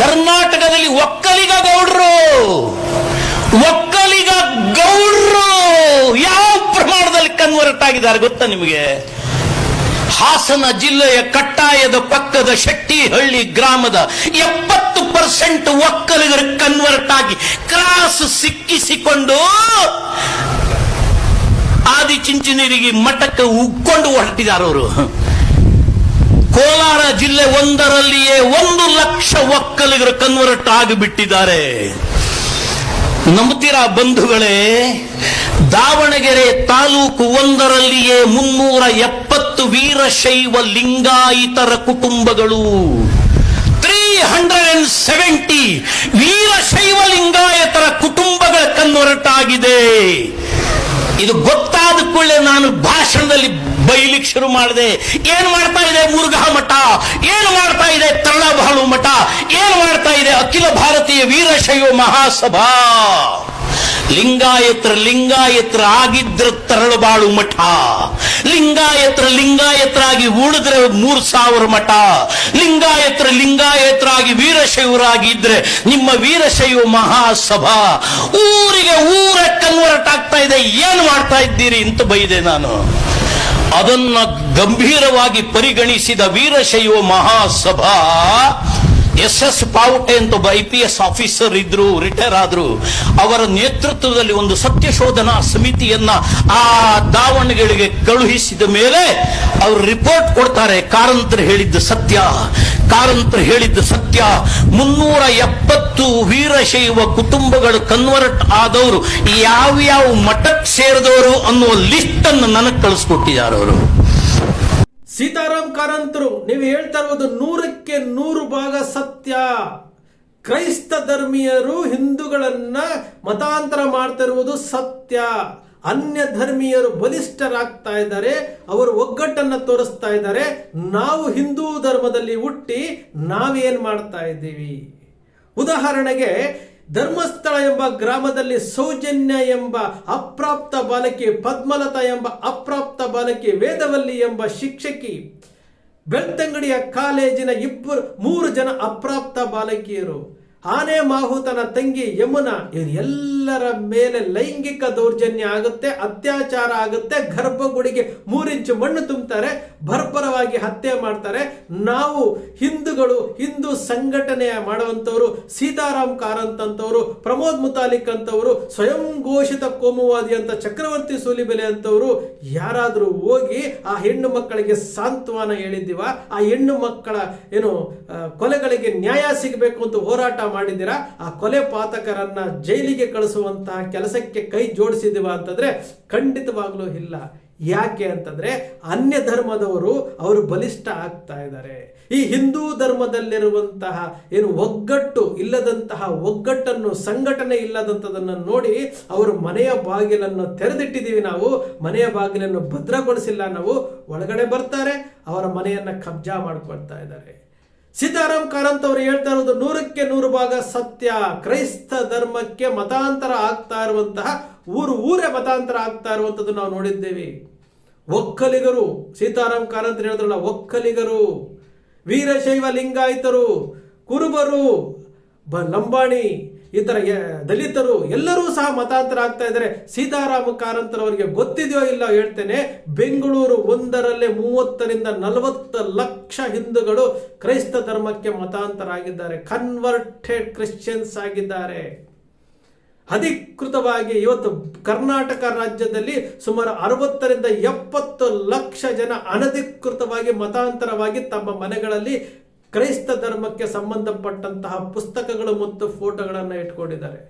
ಕರ್ನಾಟಕದಲ್ಲಿ ಒಕ್ಕಲಿಗ ಗೌಡ್ರು. ಒಕ್ಕಲಿಗ ಗೌಡ್ರು. ಯಾವ ಪ್ರಮಾಣದಲ್ಲಿ ಕನ್ವರ್ಟ್ ಆಗಿದ್ದಾರೆ ಗೊತ್ತಾ ನಿಮಗೆ? ಹಾಸನ ಜಿಲ್ಲೆಯ ಕಟ್ಟಾಯದ ಪಕ್ಕದ ಶೆಟ್ಟಿಹಳ್ಳಿ ಗ್ರಾಮದ ಎಪ್ಪತ್ತು ಪರ್ಸೆಂಟ್ ಒಕ್ಕಲಿಗರು ಕನ್ವರ್ಟ್ ಆಗಿ ಕ್ರಾಸ್ ಸಿಕ್ಕಿಸಿಕೊಂಡು ಆದಿಚುಂಚನಗಿರಿಗೆ ಮಠಕ್ಕೆ ಉಕ್ಕೊಂಡು ಹೊರಟಿದ್ದಾರೆ ಅವರು. ಕೋಲಾರ ಜಿಲ್ಲೆ ಒಂದರಲ್ಲಿಯೇ ಒಂದು ಲಕ್ಷ ಒಕ್ಕಲಿಗರು ಕನ್ವರ್ಟ್ ಆಗಿಬಿಟ್ಟಿದ್ದಾರೆ ನಂಬುತ್ತೀರಾ ಬಂಧುಗಳೇ, ದಾವಣಗೆರೆ ತಾಲೂಕು ಒಂದರಲ್ಲಿಯೇ ಮುನ್ನೂರ ಎಪ್ಪತ್ತು ವೀರಶೈವ ಲಿಂಗಾಯಿತರ ಕುಟುಂಬಗಳು. Three hundred and seventy Veerashaiva ಲಿಂಗಾಯತರ ಕುಟುಂಬಗಳ ಕನ್ವರ್ಟ್ ಆಗಿದೆ ಇದು ಗೊತ್ತಾದ ಕೂಡಲೇ ನಾನು ಭಾಷಣದಲ್ಲಿ ಬೈಲಿಕ್ಕೆ ಶುರು ಮಾಡಿದೆ. ಏನ್ ಮಾಡ್ತಾ ಇದೆ ಏನು ಮಾಡ್ತಾ ಇದೆ ತಳ್ಳಬಾಳು ಮಠ? ಏನು ಮಾಡ್ತಾ ಇದೆ ಅಖಿಲ ಭಾರತೀಯ ವೀರಶೈವ ಮಹಾಸಭಾ? ಲಿಂಗಾಯತ್ರ ಲಿಂಗಾಯತ್ರ ಆಗಿದ್ರ ತರಳಬಾಳು ಮಠ. ಲಿಂಗಾಯತ್ರ ಲಿಂಗಾಯತ್ರ ಆಗಿ ಉಳಿದ್ರೆ ಮೂರ್ ಸಾವಿರ ಮಠ. ಲಿಂಗಾಯತ್ರ ಲಿಂಗಾಯತ್ರಾಗಿ ವೀರಶೈವರಾಗಿದ್ರೆ ನಿಮ್ಮ ವೀರಶೈವ ಮಹಾಸಭಾ. ಊರಿಗೆ ಊರ ಕನ್ವರ್ಟ್ ಆಗ್ತಾ ಇದೆ. ಏನು ಮಾಡ್ತಾ ಇದ್ದೀರಿ ಅಂತ ಬೈದೆ ನಾನು. ಅದನ್ನ ಗಂಭೀರವಾಗಿ ಪರಿಗಣಿಸಿದ ವೀರಶೈವ ಮಹಾಸಭಾ ಎಸ್ ಎಸ್ ಪಾವುಟೆ ಅಂತ ಒಬ್ಬ ಐ ಪಿ ಎಸ್ ಆಫೀಸರ್ ಇದ್ರು, ರಿಟೈರ್ ಆದ್ರು. ಅವರ ನೇತೃತ್ವದಲ್ಲಿ ಒಂದು ಸತ್ಯಶೋಧನಾ ಸಮಿತಿಯನ್ನ ಆ ದಾವಣಗೆರೆಗೆ ಕಳುಹಿಸಿದ ಮೇಲೆ ಅವರು ರಿಪೋರ್ಟ್ ಕೊಡ್ತಾರೆ. ಕಾರಂತರು ಹೇಳಿದ್ದ ಸತ್ಯ, ಕಾರಂತರು ಹೇಳಿದ್ದ ಸತ್ಯ. ಮುನ್ನೂರ ಎಪ್ಪತ್ತು ವೀರಶೈವ ಕುಟುಂಬಗಳು ಕನ್ವರ್ಟ್ ಆದವರು. ಯಾವ್ಯಾವ ಮಠಕ್ಕೆ ಸೇರಿದವರು ಅನ್ನುವ ಲಿಸ್ಟ್ ಅನ್ನು ನನಗೆ ಕಳಿಸ್ಕೊಟ್ಟಿದ್ದಾರೆ ಅವರು. ಸೀತಾರಾಮ್ ಕಾರಂತರು, ನೀವು ಹೇಳ್ತಾ ಇರುವುದು ನೂರಕ್ಕೆ ನೂರು ಭಾಗ ಸತ್ಯ. ಕ್ರೈಸ್ತ ಧರ್ಮೀಯರು ಹಿಂದೂಗಳನ್ನ ಮತಾಂತರ ಮಾಡ್ತಿರುವುದು ಸತ್ಯ. ಅನ್ಯ ಧರ್ಮೀಯರು ಬಲಿಷ್ಠರಾಗ್ತಾ ಇದ್ದಾರೆ, ಅವರು ಒಗ್ಗಟ್ಟನ್ನ ತೋರಿಸ್ತಾ ಇದ್ದಾರೆ. ನಾವು ಹಿಂದೂ ಧರ್ಮದಲ್ಲಿ ಹುಟ್ಟಿ ನಾವೇನು ಮಾಡ್ತಾ ಇದ್ದೀವಿ? ಉದಾಹರಣೆಗೆ ಧರ್ಮಸ್ಥಳ ಎಂಬ ಗ್ರಾಮದಲ್ಲಿ ಸೌಜನ್ಯ ಎಂಬ ಅಪ್ರಾಪ್ತ ಬಾಲಕಿ, ಪದ್ಮಲತಾ ಎಂಬ ಅಪ್ರಾಪ್ತ ಬಾಲಕಿ, ವೇದವಲ್ಲಿ ಎಂಬ ಶಿಕ್ಷಕಿ, ಬೆಳ್ತಂಗಡಿಯ ಕಾಲೇಜಿನ ಇಬ್ಬರು ಮೂರು ಜನ ಅಪ್ರಾಪ್ತ ಬಾಲಕಿಯರು. ಆನೆ ಮಾಹುತನ ತಂಗಿ ಯಮುನಾ ಎಲ್ಲರ ಮೇಲೆ ಲೈಂಗಿಕ ದೌರ್ಜನ್ಯ ಆಗುತ್ತೆ, ಅತ್ಯಾಚಾರ ಆಗುತ್ತೆ, ಗರ್ಭಗುಡಿಗೆ ಮೂರಿಂಚು ಮಣ್ಣು ತುಂಬುತ್ತಾರೆ ಭರ್ಭರವಾಗಿ ಹತ್ಯೆ ಮಾಡ್ತಾರೆ. ನಾವು ಹಿಂದೂಗಳು, ಹಿಂದೂ ಸಂಘಟನೆ ಮಾಡುವಂತವರು ಸೀತಾರಾಮ್ ಕಾರಂತ್ ಅಂತವರು, ಪ್ರಮೋದ್ ಮುತಾಲಿಕ್ ಅಂತವರು, ಸ್ವಯಂ ಘೋಷಿತ ಕೋಮುವಾದಿ ಅಂತ ಚಕ್ರವರ್ತಿ ಸೂಲಿಬೆಲೆ ಅಂತವರು, ಯಾರಾದರೂ ಹೋಗಿ ಆ ಹೆಣ್ಣು ಮಕ್ಕಳಿಗೆ ಸಾಂತ್ವನ ಹೇಳಿದ್ದೀವ, ಆ ಹೆಣ್ಣು ಮಕ್ಕಳ, ಏನು ಕೊಲೆಗಳಿಗೆ ನ್ಯಾಯ ಸಿಗಬೇಕು ಅಂತ ಹೋರಾಟ ಮಾಡಿದ್ದೀರಾ? ಆ ಕೊಲೆ ಪಾತಕರನ್ನ ಜೈಲಿಗೆ ಕಳಿಸುವಂತಹ ಕೆಲಸಕ್ಕೆ ಕೈ ಜೋಡಿಸಿದೀವ ಅಂತಂದ್ರೆ ಖಂಡಿತವಾಗ್ಲೂ ಇಲ್ಲ. ಯಾಕೆ ಅಂತಂದ್ರೆ ಅನ್ಯ ಧರ್ಮದವರು ಅವರು ಬಲಿಷ್ಠ ಆಗ್ತಾ ಇದ್ದಾರೆ. ಈ ಹಿಂದೂ ಧರ್ಮದಲ್ಲಿರುವಂತಹ ಏನು ಒಗ್ಗಟ್ಟು ಇಲ್ಲದಂತಹ ಒಗ್ಗಟ್ಟನ್ನು ಸಂಘಟನೆ ಇಲ್ಲದಂಥದನ್ನು ನೋಡಿ ಅವರು ಮನೆಯ ಬಾಗಿಲನ್ನು ತೆರೆದಿಟ್ಟಿದ್ದೀವಿ ನಾವು. ಮನೆಯ ಬಾಗಿಲನ್ನು ಭದ್ರಗೊಳಿಸಿಲ್ಲ ನಾವು. ಒಳಗಡೆ ಬರ್ತಾರೆ, ಅವರ ಮನೆಯನ್ನ ಕಬ್ಜಾ ಮಾಡ್ಕೊಳ್ತಾ ಇದ್ದಾರೆ. ಸೀತಾರಾಮ್ ಕಾರಂತ್ ಅವರು ಹೇಳ್ತಾ ಇರೋದು ನೂರಕ್ಕೆ ನೂರು ಭಾಗ ಸತ್ಯ. ಕ್ರೈಸ್ತ ಧರ್ಮಕ್ಕೆ ಮತಾಂತರ ಆಗ್ತಾ ಇರುವಂತಹ ಊರು ಊರೇ ಮತಾಂತರ ಆಗ್ತಾ ಇರುವಂತದ್ದು ನಾವು ನೋಡಿದ್ದೇವೆ. ಒಕ್ಕಲಿಗರು, ಸೀತಾರಾಮ್ ಕಾರಂತ್ ಹೇಳಿದ್ರಲ್ಲ, ಒಕ್ಕಲಿಗರು, ವೀರಶೈವ ಲಿಂಗಾಯಿತರು, ಕುರುಬರು, ಬ ಲಂಬಾಣಿ ಯ- ದಲಿತರು ಎಲ್ಲರೂ ಸಹ ಮತಾಂತರ ಆಗ್ತಾ ಇದ್ದಾರೆ. ಸೀತಾರಾಮ ಕಾರಂತರವರಿಗೆ ಗೊತ್ತಿದೆಯೋ ಇಲ್ಲ ಹೇಳ್ತೇನೆ. ಬೆಂಗಳೂರು ಒಂದರಲ್ಲೇ ಮೂವತ್ತರಿಂದ ನಲವತ್ತು ಲಕ್ಷ ಹಿಂದೂಗಳು ಕ್ರೈಸ್ತ ಧರ್ಮಕ್ಕೆ ಮತಾಂತರ ಆಗಿದ್ದಾರೆ ಕನ್ವರ್ಟೆಡ್ ಕ್ರಿಶ್ಚಿಯನ್ಸ್ ಆಗಿದ್ದಾರೆ. ಅಧಿಕೃತವಾಗಿ ಇವತ್ತು ಕರ್ನಾಟಕ ರಾಜ್ಯದಲ್ಲಿ ಸುಮಾರು ಅರವತ್ತರಿಂದ ಎಪ್ಪತ್ತು ಲಕ್ಷ ಜನ ಅನಧಿಕೃತವಾಗಿ ಮತಾಂತರವಾಗಿ ತಮ್ಮ ಮನೆಗಳಲ್ಲಿ ಕ್ರೈಸ್ತ ಧರ್ಮಕ್ಕೆ ಸಂಬಂಧಪಟ್ಟಂತಹ ಪುಸ್ತಕಗಳು ಮತ್ತು ಫೋಟೋಗಳನ್ನು ಇಟ್ಕೊಂಡಿದ್ದಾರೆ.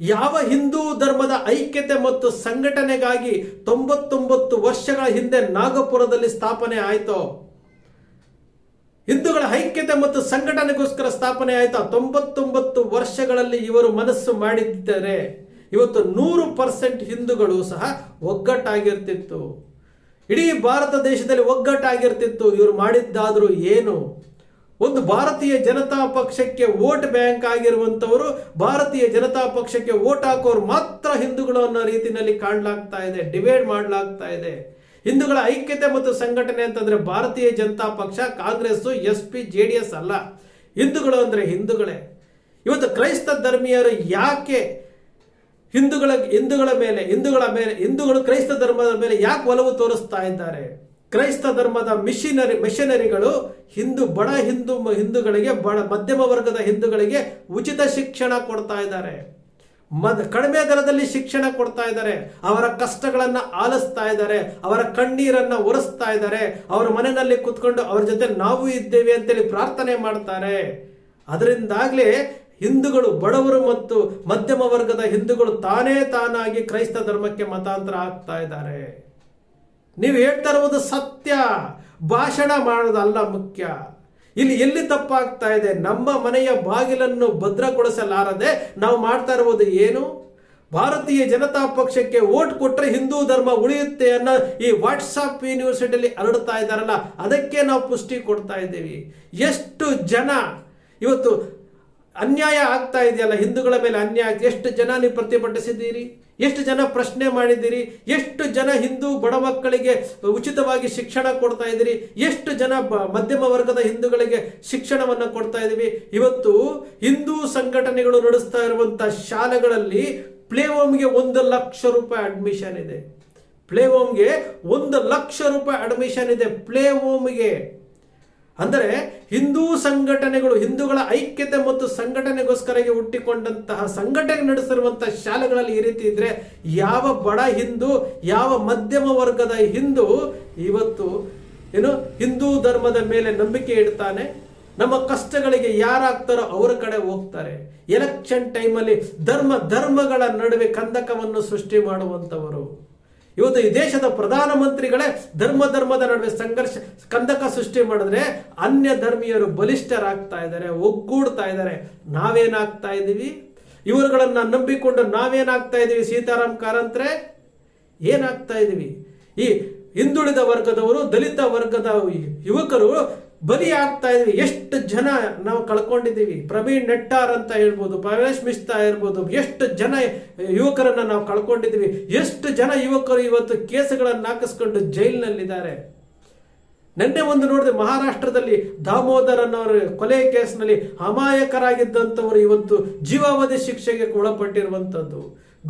ಯಾವ ಹಿಂದೂ ಧರ್ಮದ ಐಕ್ಯತೆ ಮತ್ತು ಸಂಘಟನೆಗಾಗಿ ತೊಂಬತ್ತೊಂಬತ್ತು ವರ್ಷಗಳ ಹಿಂದೆ ನಾಗಪುರದಲ್ಲಿ ಸ್ಥಾಪನೆ ಆಯಿತೋ? ಹಿಂದೂಗಳ ಐಕ್ಯತೆ ಮತ್ತು ಸಂಘಟನೆಗೋಸ್ಕರ ಸ್ಥಾಪನೆ ಆಯ್ತಾ? ತೊಂಬತ್ತೊಂಬತ್ತು ವರ್ಷಗಳಲ್ಲಿ ಇವರು ಮನಸ್ಸು ಮಾಡಿದ್ದರೆ ಇವತ್ತು ನೂರು ಪರ್ಸೆಂಟ್ ಹಿಂದೂಗಳು ಸಹ ಒಗ್ಗಟ್ಟಾಗಿರ್ತಿತ್ತು. ಇಡೀ ಭಾರತ ದೇಶದಲ್ಲಿ ಒಗ್ಗಟ್ಟಾಗಿರ್ತಿತ್ತು. ಇವರು ಮಾಡಿದ್ದಾದರೂ ಏನು? ಒಂದು ಭಾರತೀಯ ಜನತಾ ಪಕ್ಷಕ್ಕೆ ವೋಟ್ ಬ್ಯಾಂಕ್ ಆಗಿರುವಂತವರು ಭಾರತೀಯ ಜನತಾ ಪಕ್ಷಕ್ಕೆ ವೋಟ್ ಹಾಕೋರು ಮಾತ್ರ ಹಿಂದೂಗಳು ಅನ್ನೋ ರೀತಿಯಲ್ಲಿ ಕಾಣಲಾಗ್ತಾ ಇದೆ, ಡಿವೈಡ್ ಮಾಡಲಾಗ್ತಾ ಇದೆ. ಹಿಂದೂಗಳ ಐಕ್ಯತೆ ಮತ್ತು ಸಂಘಟನೆ ಅಂತಂದ್ರೆ Bharatiya Janata Paksha Congress S P J D S ಅಲ್ಲ. ಹಿಂದೂಗಳು ಅಂದರೆ ಹಿಂದೂಗಳೇ. ಇವತ್ತು ಕ್ರೈಸ್ತ ಧರ್ಮೀಯರು ಯಾಕೆ ಹಿಂದೂಗಳ ಹಿಂದೂಗಳ ಮೇಲೆ ಹಿಂದೂಗಳ ಮೇಲೆ, ಹಿಂದೂಗಳು ಕ್ರೈಸ್ತ ಧರ್ಮದ ಮೇಲೆ ಯಾಕೆ ಒಲವು ತೋರಿಸ್ತಾ ಇದ್ದಾರೆ? ಕ್ರೈಸ್ತ ಧರ್ಮದ ಮಿಷಿನರಿ, ಮಿಷನರಿಗಳು ಹಿಂದೂ, ಬಡ ಹಿಂದೂ ಹಿಂದೂಗಳಿಗೆ, ಬಡ ಮಧ್ಯಮ ವರ್ಗದ ಹಿಂದೂಗಳಿಗೆ ಉಚಿತ ಶಿಕ್ಷಣ ಕೊಡ್ತಾ ಇದ್ದಾರೆ. ಮದ್, ಕಡಿಮೆ ದರದಲ್ಲಿ ಶಿಕ್ಷಣ ಕೊಡ್ತಾ ಇದ್ದಾರೆ. ಅವರ ಕಷ್ಟಗಳನ್ನು ಆಲಿಸ್ತಾ ಇದ್ದಾರೆ. ಅವರ ಕಣ್ಣೀರನ್ನು ಒರೆಸ್ತಾ ಇದ್ದಾರೆ. ಅವರ ಮನೆಯಲ್ಲಿ ಕುತ್ಕೊಂಡು ಅವ್ರ ಜೊತೆ ನಾವು ಇದ್ದೇವೆ ಅಂತೇಳಿ ಪ್ರಾರ್ಥನೆ ಮಾಡ್ತಾರೆ. ಅದರಿಂದಾಗ್ಲೇ ಹಿಂದೂಗಳು ಬಡವರು ಮತ್ತು ಮಧ್ಯಮ ವರ್ಗದ ಹಿಂದೂಗಳು ತಾನೇ ತಾನಾಗಿ ಕ್ರೈಸ್ತ ಧರ್ಮಕ್ಕೆ ಮತಾಂತರ ಆಗ್ತಾ ಇದ್ದಾರೆ. ನೀವು ಹೇಳ್ತಾ ಇರುವುದು ಸತ್ಯ. ಭಾಷಣ ಮಾಡೋದಲ್ಲ ಮುಖ್ಯ. ಇಲ್ಲಿ ಎಲ್ಲಿ ತಪ್ಪಾಗ್ತಾ ಇದೆ? ನಮ್ಮ ಮನೆಯ ಬಾಗಿಲನ್ನು ಭದ್ರಗೊಳಿಸಲಾರದೆ ನಾವು ಮಾಡ್ತಾ ಇರುವುದು ಏನು? ಭಾರತೀಯ ಜನತಾ ಪಕ್ಷಕ್ಕೆ ಓಟ್ ಕೊಟ್ಟರೆ ಹಿಂದೂ ಧರ್ಮ ಉಳಿಯುತ್ತೆ ಅನ್ನೋ ಈ ವಾಟ್ಸಾಪ್ ಯೂನಿವರ್ಸಿಟಿಯಲ್ಲಿ ಹರಡ್ತಾ ಇದ್ದಾರಲ್ಲ, ಅದಕ್ಕೆ ನಾವು ಪುಷ್ಟಿ ಕೊಡ್ತಾ ಇದ್ದೀವಿ. ಎಷ್ಟು ಜನ? ಇವತ್ತು ಅನ್ಯಾಯ ಆಗ್ತಾ ಇದೆಯಲ್ಲ, ಹಿಂದೂಗಳ ಮೇಲೆ ಅನ್ಯಾಯ. ಎಷ್ಟು ಜನ ನೀವು ಪ್ರತಿಭಟಿಸಿದ್ದೀರಿ? ಎಷ್ಟು ಜನ ಪ್ರಶ್ನೆ ಮಾಡಿದ್ದೀರಿ? ಎಷ್ಟು ಜನ ಹಿಂದೂ ಬಡ ಮಕ್ಕಳಿಗೆ ಉಚಿತವಾಗಿ ಶಿಕ್ಷಣ ಕೊಡ್ತಾ ಇದ್ದೀರಿ? ಎಷ್ಟು ಜನ ಮಧ್ಯಮ ವರ್ಗದ ಹಿಂದೂಗಳಿಗೆ ಶಿಕ್ಷಣವನ್ನು ಕೊಡ್ತಾ ಇದ್ದೀವಿ? ಇವತ್ತು ಹಿಂದೂ ಸಂಘಟನೆಗಳು ನಡೆಸ್ತಾ ಇರುವಂಥ ಶಾಲೆಗಳಲ್ಲಿ ಪ್ಲೇ ಹೋಮ್ಗೆ ಒಂದು ಲಕ್ಷ ರೂಪಾಯಿ ಅಡ್ಮಿಷನ್ ಇದೆ. ಪ್ಲೇ ಹೋಮ್ಗೆ ಒಂದು ಲಕ್ಷ ರೂಪಾಯಿ ಅಡ್ಮಿಷನ್ ಇದೆ. ಪ್ಲೇ ಹೋಮ್ಗೆ ಅಂದರೆ ಹಿಂದೂ ಸಂಘಟನೆಗಳು, ಹಿಂದೂಗಳ ಐಕ್ಯತೆ ಮತ್ತು ಸಂಘಟನೆಗೋಸ್ಕರಗೆ ಹುಟ್ಟಿಕೊಂಡಂತಹ ಸಂಘಟನೆ ನಡೆಸಿರುವಂತಹ ಶಾಲೆಗಳಲ್ಲಿ ಈ ರೀತಿ ಇದ್ರೆ ಯಾವ ಬಡ ಹಿಂದೂ, ಯಾವ ಮಧ್ಯಮ ವರ್ಗದ ಹಿಂದೂ ಇವತ್ತು ಏನು ಹಿಂದೂ ಧರ್ಮದ ಮೇಲೆ ನಂಬಿಕೆ ಇಡ್ತಾನೆ. ನಮ್ಮ ಕಷ್ಟಗಳಿಗೆ ಯಾರಾಗ್ತಾರೋ ಅವರ ಕಡೆ ಹೋಗ್ತಾರೆ. ಎಲೆಕ್ಷನ್ ಟೈಮಲ್ಲಿ ಧರ್ಮ, ಧರ್ಮಗಳ ನಡುವೆ ಕಂದಕವನ್ನು ಸೃಷ್ಟಿ ಮಾಡುವಂಥವರು. ಇವತ್ತು ಈ ದೇಶದ ಪ್ರಧಾನಮಂತ್ರಿಗಳೇ ಧರ್ಮ ಧರ್ಮದ ನಡುವೆ ಸಂಘರ್ಷ, ಕಂದಕ ಸೃಷ್ಟಿ ಮಾಡಿದ್ರೆ ಅನ್ಯ ಧರ್ಮೀಯರು ಬಲಿಷ್ಠರಾಗ್ತಾ ಇದ್ದಾರೆ, ಒಗ್ಗೂಡ್ತಾ ಇದ್ದಾರೆ. ನಾವೇನಾಗ್ತಾ ಇದ್ದೀವಿ? ಇವರುಗಳನ್ನ ನಂಬಿಕೊಂಡು ನಾವೇನಾಗ್ತಾ ಇದ್ದೀವಿ ಸೀತಾರಾಮ್ ಕಾರಂತ್ರೆ? ಏನಾಗ್ತಾ ಇದ್ದೀವಿ? ಈ ಹಿಂದುಳಿದ ವರ್ಗದವರು, ದಲಿತ ವರ್ಗದ ಯುವಕರು ಬಲಿ ಆಗ್ತಾ ಇದ್ವಿ. ಎಷ್ಟು ಜನ ನಾವು ಕಳ್ಕೊಂಡಿದ್ದೀವಿ. ಪ್ರವೀಣ್ ನೆಟ್ಟಾರ್ ಅಂತ ಹೇಳ್ಬೋದು, ಪ್ರವೇಶ್ ಮಿಸ್ತಾ ಇರ್ಬೋದು ಎಷ್ಟು ಜನ ಯುವಕರನ್ನ ನಾವು ಕಳ್ಕೊಂಡಿದ್ದೀವಿ. ಎಷ್ಟು ಜನ ಯುವಕರು ಇವತ್ತು ಕೇಸುಗಳನ್ನು ಹಾಕಿಸ್ಕೊಂಡು ಜೈಲಿನಲ್ಲಿದ್ದಾರೆ. ನಿನ್ನೆ ಒಂದು ನೋಡಿದೆ, ಮಹಾರಾಷ್ಟ್ರದಲ್ಲಿ ದಾಮೋದರ್ ಅನ್ನೋರ ಕೊಲೆ ಕೇಸ್ನಲ್ಲಿ ಅಮಾಯಕರಾಗಿದ್ದಂಥವರು ಇವತ್ತು ಜೀವಾವಧಿ ಶಿಕ್ಷೆಗೆ ಒಳಪಟ್ಟಿರುವಂಥದ್ದು.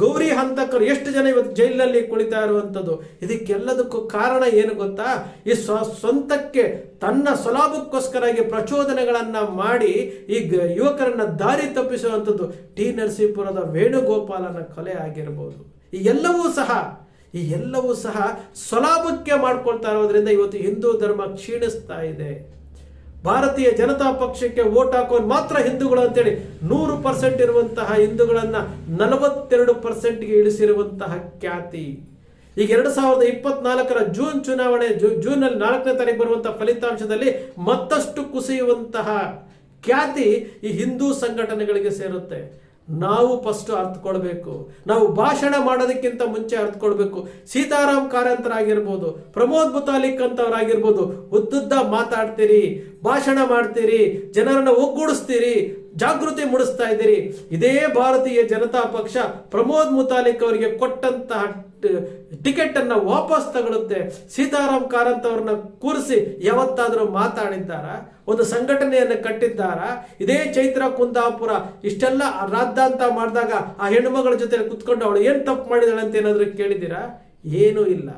ಗೌರಿ ಹಂತಕರು ಎಷ್ಟು ಜನ ಇವತ್ತು ಜೈಲಿನಲ್ಲಿ ಕುಳಿತಾ ಇರುವಂಥದ್ದು, ಇದಕ್ಕೆಲ್ಲದಕ್ಕೂ ಕಾರಣ ಏನು ಗೊತ್ತಾ? ಈ ಸ್ವ ಸ್ವಂತಕ್ಕೆ ತನ್ನ ಸ್ವಲಾಭಕ್ಕೋಸ್ಕರಾಗಿ ಪ್ರಚೋದನೆಗಳನ್ನು ಮಾಡಿ ಈ ಯುವಕರನ್ನು ದಾರಿ ತಪ್ಪಿಸುವಂಥದ್ದು ಟಿ ನರಸೀಪುರದ ವೇಣುಗೋಪಾಲನ ಕೊಲೆ ಆಗಿರಬಹುದು ಈ ಎಲ್ಲವೂ ಸಹ ಈ ಎಲ್ಲವೂ ಸಹ ಸ್ವಲಾಭಕ್ಕೆ ಮಾಡ್ಕೊಳ್ತಾ ಇರೋದ್ರಿಂದ ಇವತ್ತು ಹಿಂದೂ ಧರ್ಮ ಕ್ಷೀಣಿಸ್ತಾ ಇದೆ. ಭಾರತೀಯ ಜನತಾ ಪಕ್ಷಕ್ಕೆ ಓಟ್ ಹಾಕೋದು ಮಾತ್ರ ಹಿಂದೂಗಳು ಅಂತೇಳಿ ನೂರು ಪರ್ಸೆಂಟ್ ಇರುವಂತಹ ಹಿಂದೂಗಳನ್ನ ನಲವತ್ತೆರಡು ಪರ್ಸೆಂಟ್ಗೆ ಇಳಿಸಿರುವಂತಹ ಖ್ಯಾತಿ. ಈಗ ಎರಡು ಸಾವಿರದ ಇಪ್ಪತ್ನಾಲ್ಕರ ಜೂನ್ ಚುನಾವಣೆ, ಜೂ ಜೂನ್ ಅಲ್ಲಿ ನಾಲ್ಕನೇ ತಾರೀಕು ಬರುವಂತಹ ಫಲಿತಾಂಶದಲ್ಲಿ ಮತ್ತಷ್ಟು ಕುಸಿಯುವಂತಹ ಖ್ಯಾತಿ ಈ ಹಿಂದೂ ಸಂಘಟನೆಗಳಿಗೆ ಸೇರುತ್ತೆ. ನಾವು ಫಸ್ಟ್ ಅರ್ಥಕೊಳ್ಬೇಕು ನಾವು ಭಾಷಣ ಮಾಡೋದಕ್ಕಿಂತ ಮುಂಚೆ ಅರ್ಥಕೊಳ್ಬೇಕು ಸೀತಾರಾಮ್ ಕಾರಂತರಾಗಿರ್ಬೋದು, ಪ್ರಮೋದ್ ಮುತಾಲಿಕ್ ಅಂತವರಾಗಿರ್ಬೋದು, ಉದ್ದುದ್ದ ಮಾತಾಡ್ತೀರಿ, ಭಾಷಣ ಮಾಡ್ತೀರಿ, ಜನರನ್ನು ಒಗ್ಗೂಡಿಸ್ತೀರಿ, ಜಾಗೃತಿ ಮೂಡಿಸ್ತಾ ಇದ್ದೀರಿ. ಇದೇ ಭಾರತೀಯ ಜನತಾ ಪಕ್ಷ ಪ್ರಮೋದ್ ಮುತಾಲಿಕ್ ಅವರಿಗೆ ಕೊಟ್ಟಂತಹ ಟಿಕೆಟ್ ಅನ್ನ ವಾಪಸ್ ತಗೊಳುತ್ತೆ. ಸೀತಾರಾಮ್ ಕಾರಂತ್ ಅವ್ರನ್ನ ಕೂರಿಸಿ ಯಾವತ್ತಾದರೂ ಮಾತಾಡಿದ್ದಾರ? ಒಂದು ಸಂಘಟನೆಯನ್ನು ಕಟ್ಟಿದ್ದಾರ? ಇದೇ ಚೈತ್ರ ಕುಂದಾಪುರ ಇಷ್ಟೆಲ್ಲ ರಾದ್ದಾಂತ ಮಾಡಿದಾಗ ಆ ಹೆಣ್ಣುಮಗಳ ಜೊತೆ ಕುತ್ಕೊಂಡು ಅವಳು ಏನು ತಪ್ಪು ಮಾಡಿದಾಳೆ ಅಂತ ಏನಾದರೂ ಕೇಳಿದ್ದೀರಾ? ಏನೂ ಇಲ್ಲ.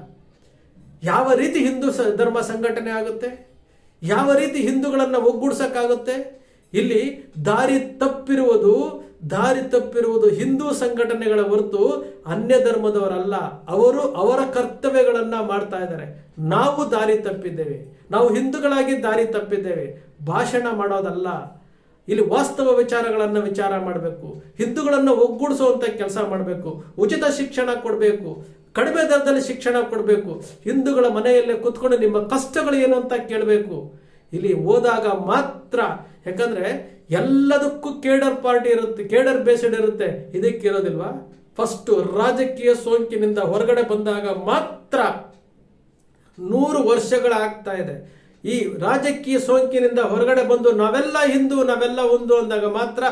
ಯಾವ ರೀತಿ ಹಿಂದೂ ಧರ್ಮ ಸಂಘಟನೆ ಆಗುತ್ತೆ? ಯಾವ ರೀತಿ ಹಿಂದೂಗಳನ್ನ ಒಗ್ಗೂಡ್ಸೋಕ್ಕಾಗುತ್ತೆ? ಇಲ್ಲಿ ದಾರಿ ತಪ್ಪಿರುವುದು ದಾರಿ ತಪ್ಪಿರುವುದು ಹಿಂದೂ ಸಂಘಟನೆಗಳ ಹೊರತು ಅನ್ಯ ಧರ್ಮದವರಲ್ಲ, ಅವರು ಅವರ ಕರ್ತವ್ಯಗಳನ್ನು ಮಾಡ್ತಾ ಇದ್ದಾರೆ. ನಾವು ದಾರಿ ತಪ್ಪಿದ್ದೇವೆ, ನಾವು ಹಿಂದೂಗಳಾಗಿ ದಾರಿ ತಪ್ಪಿದ್ದೇವೆ, ಭಾಷಣ ಮಾಡೋದಲ್ಲ. ಇಲ್ಲಿ ವಾಸ್ತವ ವಿಚಾರಗಳನ್ನು ವಿಚಾರ ಮಾಡಬೇಕು, ಹಿಂದೂಗಳನ್ನು ಒಗ್ಗೂಡಿಸುವಂಥ ಕೆಲಸ ಮಾಡಬೇಕು, ಉಚಿತ ಶಿಕ್ಷಣ ಕೊಡಬೇಕು, ಕಡಿಮೆ ದರದಲ್ಲಿ ಶಿಕ್ಷಣ ಕೊಡಬೇಕು, ಹಿಂದೂಗಳ ಮನೆಯಲ್ಲೇ ಕೂತ್ಕೊಂಡು ನಿಮ್ಮ ಕಷ್ಟಗಳು ಏನು ಅಂತ ಕೇಳಬೇಕು. ಇಲ್ಲಿ ಹೋದಾಗ ಮಾತ್ರ, ಯಾಕಂದ್ರೆ ಎಲ್ಲದಕ್ಕೂ ಕೇಡರ್ ಪಾರ್ಟಿ ಇರುತ್ತೆ, ಕೇಡರ್ ಬೇಸ್ಡ್ ಇರುತ್ತೆ. ಇದಕ್ಕೆ ಇರೋದಿಲ್ವಾ ಫಸ್ಟ್ ರಾಜಕೀಯ ಸೋಂಕಿನಿಂದ ಹೊರಗಡೆ ಬಂದಾಗ ಮಾತ್ರ ನೂರು ವರ್ಷಗಳಾಗ್ತಾ ಇದೆ. ಈ ರಾಜಕೀಯ ಸೋಂಕಿನಿಂದ ಹೊರಗಡೆ ಬಂದು ನಾವೆಲ್ಲ ಹಿಂದೂ, ನಾವೆಲ್ಲ ಒಂದು ಅಂದಾಗ ಮಾತ್ರ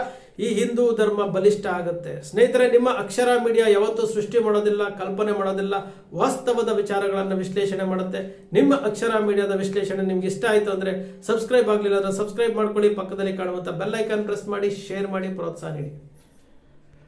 ಈ ಹಿಂದೂ ಧರ್ಮ ಬಲಿಷ್ಠ ಆಗುತ್ತೆ. ಸ್ನೇಹಿತರೆ, ನಿಮ್ಮ ಅಕ್ಷರ ಮೀಡಿಯಾ ಯಾವತ್ತೂ ಸೃಷ್ಟಿ ಮಾಡೋದಿಲ್ಲ, ಕಲ್ಪನೆ ಮಾಡೋದಿಲ್ಲ, ವಾಸ್ತವದ ವಿಚಾರಗಳನ್ನು ವಿಶ್ಲೇಷಣೆ ಮಾಡುತ್ತೆ. ನಿಮ್ಮ ಅಕ್ಷರ ಮೀಡಿಯಾದ ವಿಶ್ಲೇಷಣೆ ನಿಮ್ಗೆ ಇಷ್ಟ ಆಯಿತು ಅಂದರೆ ಸಬ್ಸ್ಕ್ರೈಬ್ ಆಗಲಿಲ್ಲ ಅಂದರೆ ಸಬ್ಸ್ಕ್ರೈಬ್ ಮಾಡ್ಕೊಳ್ಳಿ, ಪಕ್ಕದಲ್ಲಿ ಕಾಣುವಂಥ ಐಕಾನ್ ಪ್ರೆಸ್ ಮಾಡಿ, ಶೇರ್ ಮಾಡಿ, ಪ್ರೋತ್ಸಾಹ ನೀಡಿ.